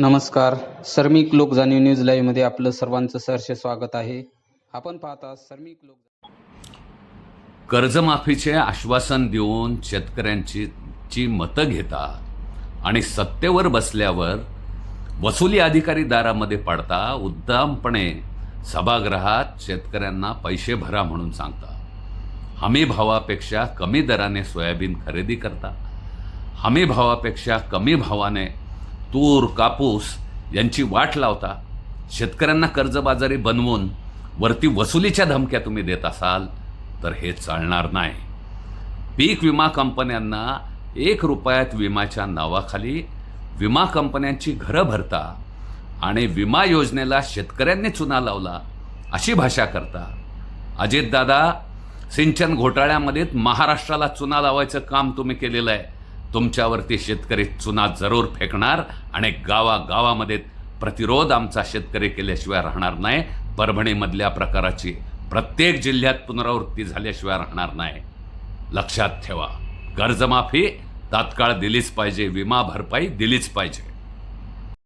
नमस्कार. सर्मिक लोक जाणीव न्यूज लाईव्हमध्ये आपलं सर्वांचं सहर्ष स्वागत आहे. आपण पाहता सर्मिक लोक कर्जमाफीचे आश्वासन देऊन शेतकऱ्यांची ची मतं घेता आणि सत्तेवर बसल्यावर वसुली अधिकारी दारामध्ये पडता उद्दामपणे सभागृहात शेतकऱ्यांना पैसे भरा म्हणून सांगता हमी भावापेक्षा कमी दराने सोयाबीन खरेदी करता हमी भावापेक्षा कमी भावाने तूर कापूस यांची वाट लावता शेतकऱ्यांना कर्जबाजारी बनवून वरती वसुलीच्या धमक्या तुम्ही देत असाल तर हे चालणार नाही. पीक विमा कंपन्यांना एक रुपयात विमाच्या नावाखाली विमा कंपन्यांची घरं भरता आणि विमा योजनेला शेतकऱ्यांनी चुना लावला अशी भाषा करता. अजितदादा सिंचन घोटाळ्यामध्ये महाराष्ट्राला चुना लावायचं काम तुम्ही केलेलं आहे. तुमच्यावरती शेतकरी चुना जरूर फेकणार आणि गावागावामध्ये प्रतिरोध आमचा शेतकरी केल्याशिवाय राहणार नाही. परभणीमधल्या प्रकाराची प्रत्येक जिल्ह्यात पुनरावृत्ती झाल्याशिवाय राहणार नाही. लक्षात ठेवा. कर्जमाफी तात्काळ दिलीच पाहिजे विमा भरपाई दिलीच पाहिजे.